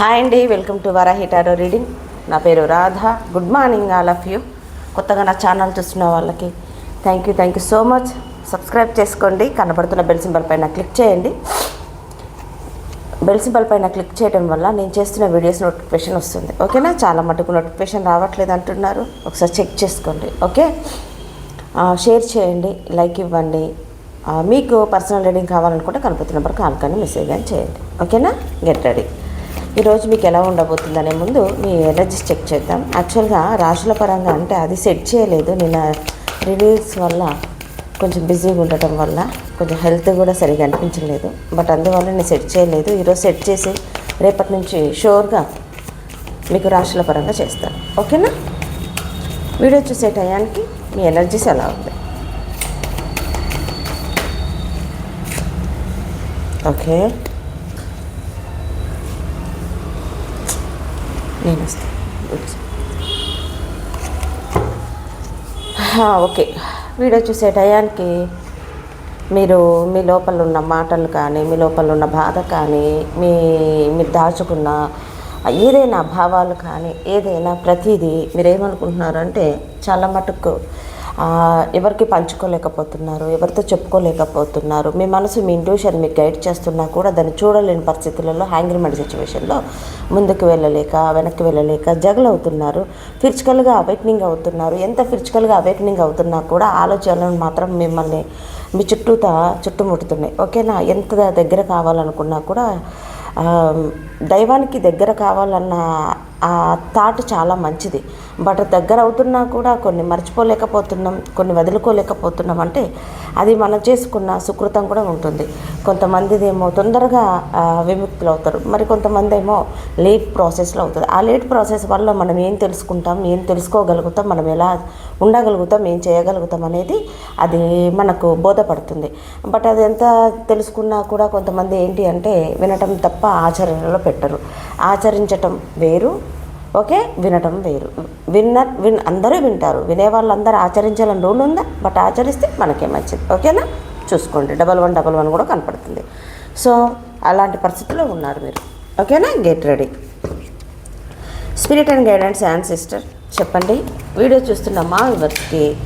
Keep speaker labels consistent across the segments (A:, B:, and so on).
A: Hi అండి welcome to Varahi tarot reading. నా పేరు Radha. Good morning all of you కొత్తగా నా ఛానల్ చూస్తున్న వాళ్ళకి thank you thank you so much subscribe చేసుకోండి. కనబడుతున్న బెల్ సింబల్ పైన క్లిక్ చేయండి. బెల్ సింబల్ పైన క్లిక్ చేయడం వల్ల నేను చేస్తున్న వీడియోస్ నోటిఫికేషన్ వస్తుంది. ఓకేనా చాలా మటుకు నోటిఫికేషన్ రావట్లేదు అంటున్నారు. ఒకసారి చెక్ చేసుకోండి. ఓకే షేర్ చేయండి. లైక్ ఇవ్వండి. మీకు పర్సనల్ రీడింగ్ కావాలనుకుంటే కనపడుతున్న నెంబర్ కాల్ కానీ మెసేజ్ కానీ చేయండి. ఓకేనా గెట్ రెడీ ఈరోజు మీకు ఎలా ఉండబోతుందనే ముందు మీ ఎనర్జీస్ చెక్ చేద్దాం. యాక్చువల్గా రాశుల పరంగా అంటే అది సెట్ చేయలేదు. నిన్న రిలీజ్ వల్ల కొంచెం బిజీగా ఉండటం వల్ల కొంచెం హెల్త్ కూడా సరిగా అనిపించలేదు. బట్ అందువల్ల నేను సెట్ చేయలేదు. ఈరోజు సెట్ చేసి రేపటి నుంచి షూర్గా మీకు రాశుల పరంగా చేస్తాను. ఓకేనా? వీడియో చూసే టయానికి మీ ఎనర్జీస్ ఎలా ఉంది ఓకే. నేను ఓకే. వీడియో చూసే టయానికి మీరు మీ లోపల ఉన్న మాటలు కానీ మీ లోపల ఉన్న బాధ కానీ మీ మీరు దాచుకున్న ఏదైనా భావాలు కానీ ఏదైనా ప్రతిదీ మీరు చాలా మటుకు ఎవరికి పంచుకోలేకపోతున్నారు ఎవరితో చెప్పుకోలేకపోతున్నారు మీ మనసు మీ ఇంట్యూషన్ మీకు గైడ్ చేస్తున్నా కూడా దాన్ని చూడలేని పరిస్థితులలో హ్యాంగ్రిమెంట్ సిచ్యువేషన్లో ముందుకు వెళ్ళలేక వెనక్కి వెళ్ళలేక జగల్ అవుతున్నారు ఫిజికల్గా అవేక్నింగ్ అవుతున్నారు. ఎంత ఫిజికల్గా అవేక్నింగ్ అవుతున్నా కూడా ఆలోచనలు మాత్రం మిమ్మల్ని మీ చుట్టూతా చుట్టుముట్టుతున్నాయి ఓకేనా? ఎంత దగ్గర కావాలనుకున్నా కూడా దైవానికి దగ్గర కావాలన్న ఆ థాట్ చాలా మంచిది. బట్ దగ్గర అవుతున్నా కూడా కొన్ని మర్చిపోలేకపోతున్నాం కొన్ని వదులుకోలేకపోతున్నాం అంటే అది మనం చేసుకున్న సుకృతం కూడా ఉంటుంది. కొంతమందిదేమో తొందరగా విముక్తులు అవుతారు మరి కొంతమంది ఏమో లేట్ ప్రాసెస్లో అవుతుంది. ఆ లేట్ ప్రాసెస్ వల్ల మనం ఏం తెలుసుకుంటాం ఏం తెలుసుకోగలుగుతాం మనం ఎలా ఉండగలుగుతాం ఏం చేయగలుగుతాం అనేది అది మనకు బోధపడుతుంది. బట్ అది ఎంత తెలుసుకున్నా కూడా కొంతమంది ఏంటి అంటే వినటం తప్ప ఆచరణలో పెట్టరు. ఆచరించటం వేరు ఓకే? వినటం వేరు. విన్న విన్ అందరూ వింటారు. వినే వాళ్ళందరూ ఆచరించాలని రూల్ ఉందా? బట్ ఆచరిస్తే మనకే మంచిది. ఓకేనా? చూసుకోండి. డబల్ వన్ డబల్ వన్ కూడా కనపడుతుంది. సో అలాంటి పరిస్థితిలో ఉన్నారు మీరు. ఓకేనా? Get ready spirit and guidance and sister చెప్పండి. వీడియో చూస్తున్న మా వివర్స్కి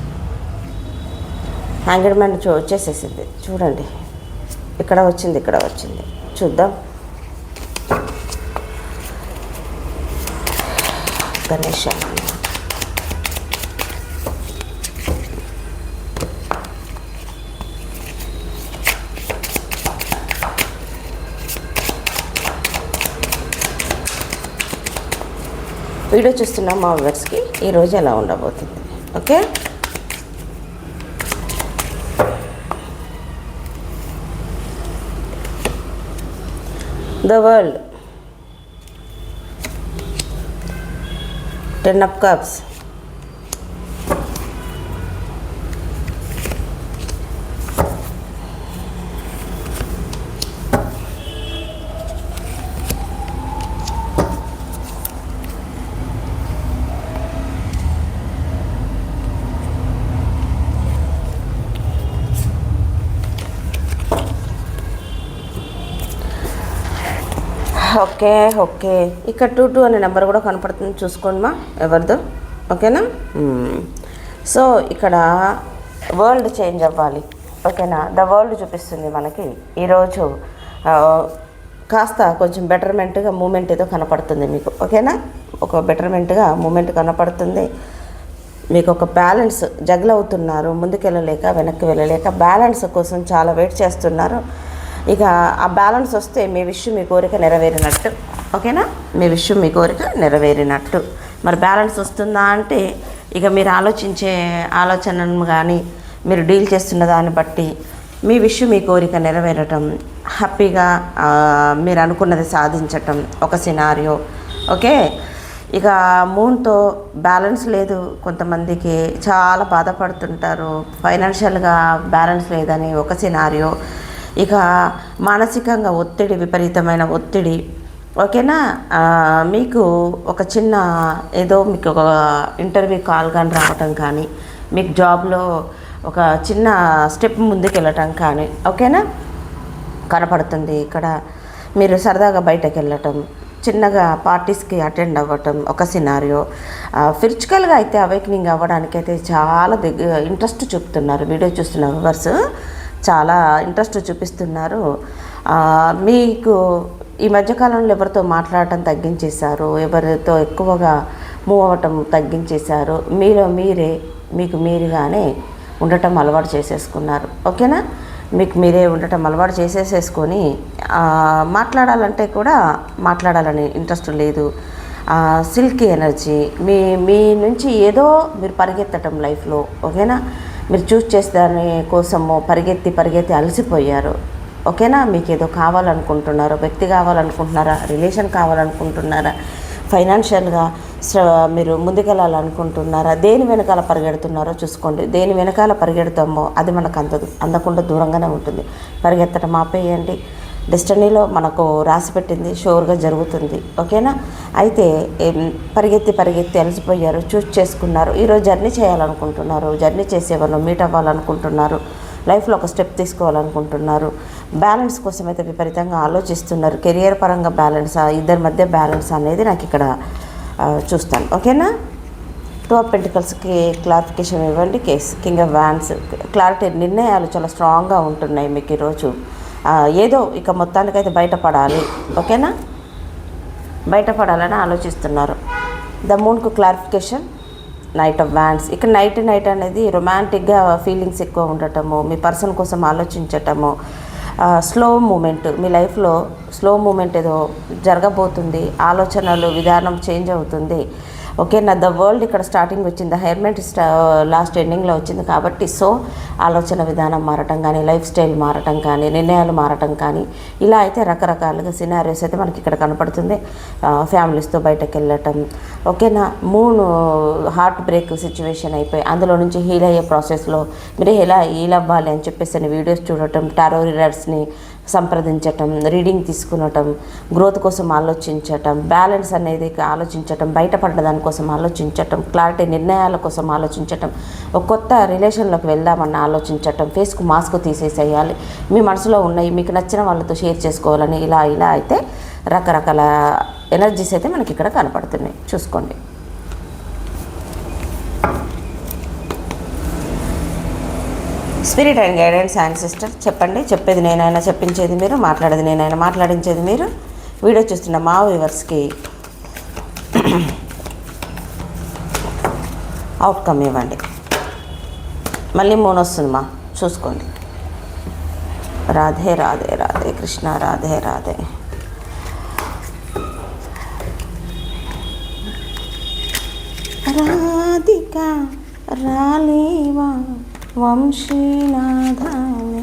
A: హ్యాంగర్ మ్యాన్ చూ వచ్చేసేసింది. చూడండి. ఇక్కడ వచ్చింది ఇక్కడ వచ్చింది. చూద్దాం. గణేష్ వీడియో చూస్తున్న మా వ్యూవర్స్కి. ఈరోజు ఎలా ఉండబోతుంది? Okay? The world. 10 of cups. Okay okay. ఇక్కడ టూ టూ అనే నెంబర్ కూడా కనపడుతుంది. చూసుకోండి మా ఎవరిదో. ఓకేనా? సో ఇక్కడ వరల్డ్ చేంజ్ అవ్వాలి. ఓకేనా? ద వరల్డ్ చూపిస్తుంది మనకి. ఈరోజు కాస్త కొంచెం బెటర్మెంట్గా మూమెంట్ ఏదో కనపడుతుంది మీకు. ఓకేనా? ఒక బెటర్మెంట్గా మూమెంట్ కనపడుతుంది. మీకు ఒక బ్యాలెన్స్ జగ్లవుతున్నారు. ముందుకెళ్ళలేక వెనక్కి వెళ్ళలేక బ్యాలెన్స్ కోసం చాలా వెయిట్ చేస్తున్నారు. ఇక ఆ బ్యాలెన్స్ వస్తే మీ విషయం మీ కోరిక నెరవేరినట్టు. ఓకేనా? మీ విషయం మీ కోరిక నెరవేరినట్టు. మరి బ్యాలెన్స్ వస్తుందా అంటే ఇక మీరు ఆలోచించే ఆలోచనను కానీ మీరు డీల్ చేస్తున్న దాన్ని బట్టి మీ విషయం మీ కోరిక నెరవేరటం హ్యాపీగా మీరు అనుకున్నది సాధించటం ఒక సినారియో ఓకే? ఇక మూన్తో బ్యాలెన్స్ లేదు. కొంతమందికి చాలా బాధపడుతుంటారు. ఫైనాన్షియల్గా బ్యాలెన్స్ లేదని ఒక సినారియో ఇక మానసికంగా ఒత్తిడి విపరీతమైన ఒత్తిడి. ఓకేనా? మీకు ఒక చిన్న ఏదో మీకు ఒక ఇంటర్వ్యూ కాల్ కానీ రావటం కానీ మీకు జాబ్లో ఒక చిన్న స్టెప్ ముందుకు వెళ్ళటం కానీ ఓకేనా? కనపడుతుంది ఇక్కడ. మీరు సరదాగా బయటకు వెళ్ళటం చిన్నగా పార్టీస్కి అటెండ్ అవ్వటం ఒక సినారియో. ఫిజికల్గా అయితే అవేకనింగ్ అవ్వడానికి అయితే చాలా దగ్గర ఇంట్రెస్ట్ చూపుతున్నారు వీడియో చూస్తున్న వ్యూవర్స్. చాలా ఇంట్రెస్ట్ చూపిస్తున్నారు. మీకు ఈ మధ్యకాలంలో ఎవరితో మాట్లాడటం తగ్గించేశారు? ఎవరితో ఎక్కువగా మూవ్ అవ్వటం తగ్గించేశారు? మీలో మీరే మీకు మీరుగానే ఉండటం అలవాటు చేసేసుకున్నారు. ఓకేనా? మీకు మీరే ఉండటం అలవాటు చేసేసేసుకొని మాట్లాడాలంటే కూడా మాట్లాడాలని ఇంట్రెస్ట్ లేదు. సిల్కీ ఎనర్జీ మీ మీ నుంచి ఏదో మీరు పరిగెత్తటం లైఫ్లో. ఓకేనా? మీరు చూస్ చేసే దాని కోసము పరిగెత్తి పరిగెత్తి అలసిపోయారు. ఓకేనా? మీకు ఏదో కావాలనుకుంటున్నారో? వ్యక్తి కావాలనుకుంటున్నారా? రిలేషన్ కావాలనుకుంటున్నారా? ఫైనాన్షియల్గా మీరు ముందుకెళ్ళాలనుకుంటున్నారా? దేని వెనకాల పరిగెడుతున్నారో చూసుకోండి. దేని వెనకాల పరిగెడతామో అది మనకు అందదు అందకుండా దూరంగానే ఉంటుంది. పరిగెత్తడం ఆపేయండి. డెస్టనీలో మనకు రాసి పెట్టింది జరుగుతుంది. ఓకేనా? అయితే పరిగెత్తి పరిగెత్తి అలసిపోయారు చూస్ చేసుకున్నారు. ఈరోజు జర్నీ చేయాలనుకుంటున్నారు. జర్నీ చేసేవాళ్ళు మీట్ అవ్వాలనుకుంటున్నారు. లైఫ్లో ఒక స్టెప్ తీసుకోవాలనుకుంటున్నారు. బ్యాలెన్స్ కోసం అయితే విపరీతంగా ఆలోచిస్తున్నారు. కెరియర్ పరంగా బ్యాలెన్స్ ఇద్దరి మధ్య బ్యాలెన్స్ అనేది నాకు ఇక్కడ చూస్తాను. ఓకేనా? టూ ఆఫ్ పెంటికల్స్కి క్లారిఫికేషన్ ఇవ్వండి. Case king of wands clarity నిర్ణయాలు చాలా స్ట్రాంగ్గా ఉంటున్నాయి మీకు ఈరోజు ఏదో ఇక మొత్తానికైతే బయటపడాలి. ఓకేనా? బయటపడాలని ఆలోచిస్తున్నారు. ద మూన్కు క్లారిఫికేషన్ నైట్ ఆఫ్ వ్యాండ్స్ ఇక్కడ నైట్ నైట్ అనేది రొమాంటిక్గా ఫీలింగ్స్ ఎక్కువ ఉండటము మీ పర్సన్ కోసం ఆలోచించటము స్లో మూమెంట్ మీ లైఫ్లో స్లో మూమెంట్ ఏదో జరగబోతుంది ఆలోచనలు విధానం చేంజ్ అవుతుంది. ఓకే నా ద వరల్డ్ ఇక్కడ స్టార్టింగ్ వచ్చింది. హెయిర్మెంట్ స్టా లాస్ట్ ఎండింగ్లో వచ్చింది కాబట్టి సో ఆలోచన విధానం మారటం కానీ లైఫ్ స్టైల్ మారటం కానీ నిర్ణయాలు మారటం కానీ ఇలా అయితే రకరకాలుగా సినారియోస్ అయితే మనకి ఇక్కడ కనపడుతుంది. ఫ్యామిలీస్తో బయటకు వెళ్ళటం. ఓకేనా మూడు హార్ట్ బ్రేక్ సిచ్యువేషన్ అయిపోయి అందులో నుంచి హీల్ అయ్యే ప్రాసెస్లో మీరు ఎలా హీల్ అవ్వాలి అని చెప్పేసి అని వీడియోస్ చూడటం టారో రీడర్స్ని సంప్రదించటం రీడింగ్ తీసుకునటం గ్రోత్ కోసం ఆలోచించటం బ్యాలెన్స్ అనేది ఆలోచించటం బయటపడ్డ దానికోసం ఆలోచించటం క్లారిటీ నిర్ణయాల కోసం ఆలోచించటం ఒక కొత్త రిలేషన్లోకి వెళ్దామన్న ఆలోచించటం ఫేస్కు మాస్క్ తీసేసేయాలి. మీ మనసులో ఉన్నాయి మీకు నచ్చిన వాళ్ళతో షేర్ చేసుకోవాలని ఇలా ఇలా అయితే రకరకాల ఎనర్జీస్ అయితే మనకి ఇక్కడ కనపడుతున్నాయి. చూసుకోండి. Spirit and guidance and sister చెప్పండి. చెప్పేది నేనైనా చెప్పించేది మీరు మాట్లాడేది నేనైనా మాట్లాడించేది మీరు. వీడియో చూస్తున్న మా వ్యూవర్స్కి అవుట్కమ్ ఇవ్వండి. మళ్ళీ మూన్ వస్తుంది మా. చూసుకోండి. రాధే రాధే రాధే కృష్ణ రాధే రాధే. రాధిక రాలేవా? వంశీనాథానే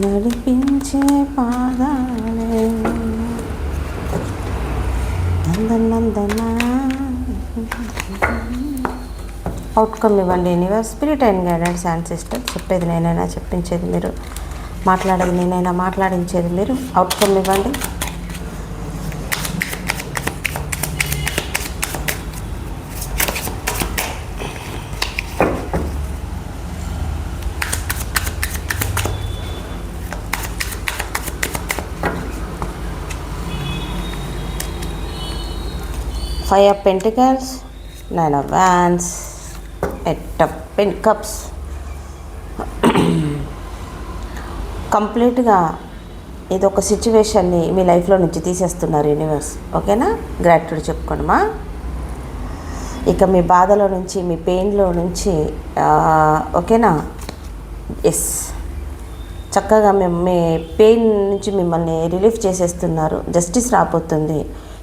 A: నడిపించే పాదాలే. నందనందన అవుట్కమ్ ఇవ్వండి. Universe spirit and guidance and sister చెప్పేది నేనైనా చెప్పించేది మీరు. మాట్లాడేది నేనైనా మాట్లాడించేది మీరు. అవుట్కమ్ ఇవ్వండి. Five of pentacles nine of wands eight of pen cups కంప్లీట్గా ఇది ఒక సిచ్యువేషన్ని మీ లైఫ్లో నుంచి తీసేస్తున్నారు యూనివర్స్ ఓకేనా గ్రాట్యూడ్ చెప్పుకోండిమా ఇక మీ బాధలో నుంచి మీ పెయిన్లో నుంచి ఓకేనా ఎస్ చక్కగా మేము మీ పెయిన్ నుంచి మిమ్మల్ని రిలీఫ్ చేసేస్తున్నారు. జస్టిస్ రాబోతుంది.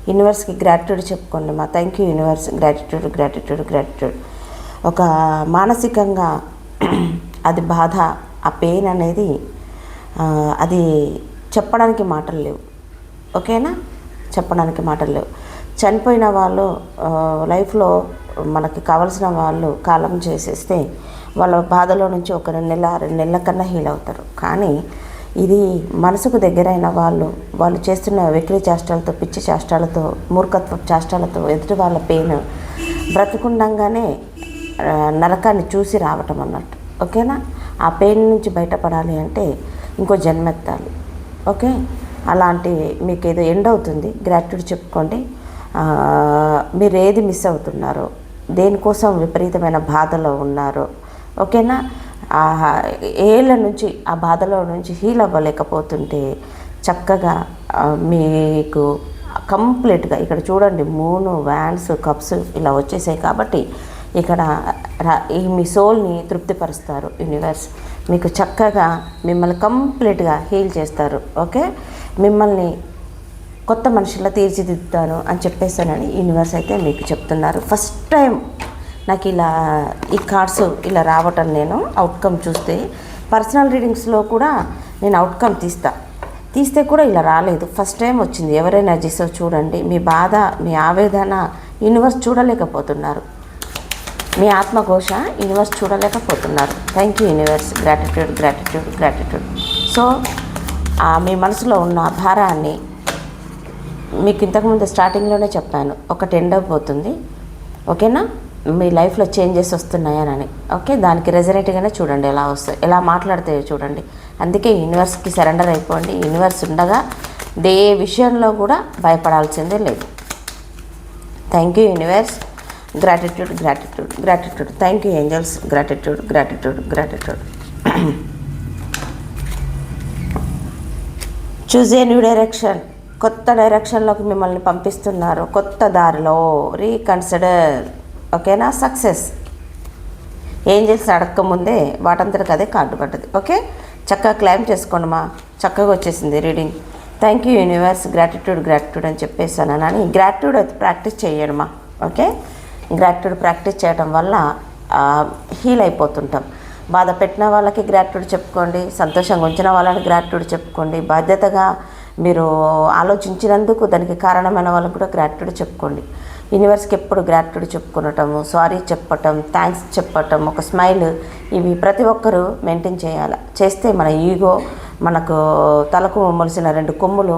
A: యూనివర్స్కి గ్రాటిట్యూడ్ చెప్పుకోండి మా. Thank you universe gratitude gratitude gratitude ఒక మానసికంగా అది బాధ ఆ పెయిన్ అనేది అది చెప్పడానికి మాటలు లేవు. ఓకేనా? చెప్పడానికి మాటలు లేవు. చనిపోయిన వాళ్ళు లైఫ్లో మనకి కావలసిన వాళ్ళు కాలం చేసేస్తే వాళ్ళ బాధలో నుంచి ఒక రెండు నెల రెండు నెలల కన్నా హీల్ అవుతారు. కానీ ఇది మనసుకు దగ్గరైన వాళ్ళు వాళ్ళు చేస్తున్న వెకిలి చేష్టాలతో పిచ్చి చేష్టాలతో మూర్ఖత్వ చేష్టాలతో ఎదుటి వాళ్ళ పెయిన్ బ్రతుకుండంగానే నరకాన్ని చూసి రావటం అన్నట్టు. ఓకేనా? ఆ పెయిన్ నుంచి బయటపడాలి అంటే ఇంకో జన్మెత్తాలి. ఓకే? అలాంటి మీకు ఏదో ఎండ్ అవుతుంది. గ్రాట్యుడ్ చెప్పుకోండి. మీరు ఏది మిస్ అవుతున్నారో దేనికోసం విపరీతమైన బాధలో ఉన్నారో. ఓకేనా? ఏళ్ళ నుంచి ఆ బాధలో నుంచి హీల్ అవ్వలేకపోతుంటే చక్కగా మీకు కంప్లీట్గా ఇక్కడ చూడండి మూను వ్యాన్స్ కప్స్ ఇలా వచ్చేసాయి కాబట్టి ఇక్కడ రా- ఈ మీ సోల్ని తృప్తిపరుస్తారు యూనివర్స్ మీకు చక్కగా మిమ్మల్ని కంప్లీట్గా హీల్ చేస్తారు ఓకే? మిమ్మల్ని కొత్త మనుషుల తీర్చిదిద్దుతాను అని చెప్పేసానని యూనివర్స్ అయితే మీకు చెప్తున్నారు. ఫస్ట్ టైం నాకు ఇలా ఈ కార్డ్స్ ఇలా రావటం నేను అవుట్కమ్ చూస్తే పర్సనల్ రీడింగ్స్లో కూడా నేను అవుట్కమ్ తీస్తా. తీస్తే కూడా ఇలా రాలేదు. ఫస్ట్ టైం వచ్చింది. ఎవరైనా చేసో చూడండి. మీ బాధ మీ ఆవేదన యూనివర్స్ చూడలేకపోతున్నారు. మీ ఆత్మఘోష universe చూడలేకపోతున్నారు. Thank you universe gratitude gratitude gratitude so మీ మనసులో ఉన్న భారాన్ని మీకు ఇంతకుముందు స్టార్టింగ్లోనే చెప్పాను. ఒకటి ఎండ్ అయిపోతుంది ఓకేనా మీ లైఫ్లో చేంజెస్ వస్తున్నాయనని ఓకే దానికి రెజనేట్గానే చూడండి ఎలా వస్తాయి ఎలా మాట్లాడతాయో చూడండి. అందుకే యూనివర్స్కి సరెండర్ అయిపోండి. యూనివర్స్ ఉండగా ఏ విషయంలో కూడా భయపడాల్సిందే లేదు. Thank you universe. Gratitude gratitude gratitude thank you angels gratitude gratitude gratitude choose a new direction కొత్త డైరెక్షన్లోకి మిమ్మల్ని పంపిస్తున్నారు. కొత్త దారిలో. రీకన్సిడర్ ఓకేనా? సక్సెస్. ఏం చేసి అడక్క ముందే వాటంతటికి అదే కార్డు పడ్డది. ఓకే? చక్కగా క్లైమ్ చేసుకోండి మా. చక్కగా వచ్చేసింది reading. Thank you universe. Gratitude gratitude అని చెప్పేసాను అని గ్రాటిట్యూడ్ అయితే ప్రాక్టీస్ చేయండి మా. ఓకే? గ్రాటిట్యూడ్ ప్రాక్టీస్ చేయడం వల్ల హీల్ అయిపోతుంటాం. బాధ పెట్టిన వాళ్ళకి గ్రాటిట్యూడ్ చెప్పుకోండి. సంతోషంగా ఉంచిన వాళ్ళని గ్రాటిట్యూడ్ చెప్పుకోండి. బాధ్యతగా మీరు ఆలోచించినందుకు దానికి కారణమైన వాళ్ళకి కూడా గ్రాటిట్యూడ్ చెప్పుకోండి. యూనివర్స్కి ఎప్పుడు గ్రాట్యుడ్ చెప్పుకునటము సారీ చెప్పటం థ్యాంక్స్ చెప్పటం ఒక స్మైల్ ఇవి ప్రతి ఒక్కరూ మెయింటైన్ చేయాలి. చేస్తే మన ఈగో మనకు తలకు మొలిసిన రెండు కొమ్ములు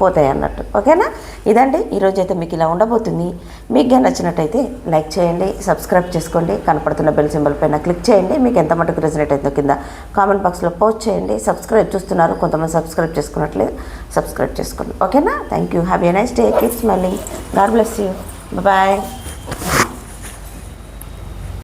A: పోతాయి అన్నట్టు. ఓకేనా? ఇదండి. ఈరోజు అయితే మీకు ఇలా ఉండబోతుంది. మీకు కానీ నచ్చినట్టయితే లైక్ చేయండి సబ్స్క్రైబ్ చేసుకోండి కనపడుతున్న బెల్ సింబల్ పైన క్లిక్ చేయండి మీకు ఎంత మటుకు రెసినేట్ అయిందో కింద కామెంట్ బాక్స్లో పోస్ట్ చేయండి. సబ్స్క్రైబ్ చూస్తున్నారు కొంతమంది సబ్స్క్రైబ్ చేసుకున్నట్లేదు సబ్స్క్రైబ్ చేసుకోండి. ఓకేనా? Thank you happy nice day. Keep smiling. God bless you. Bye.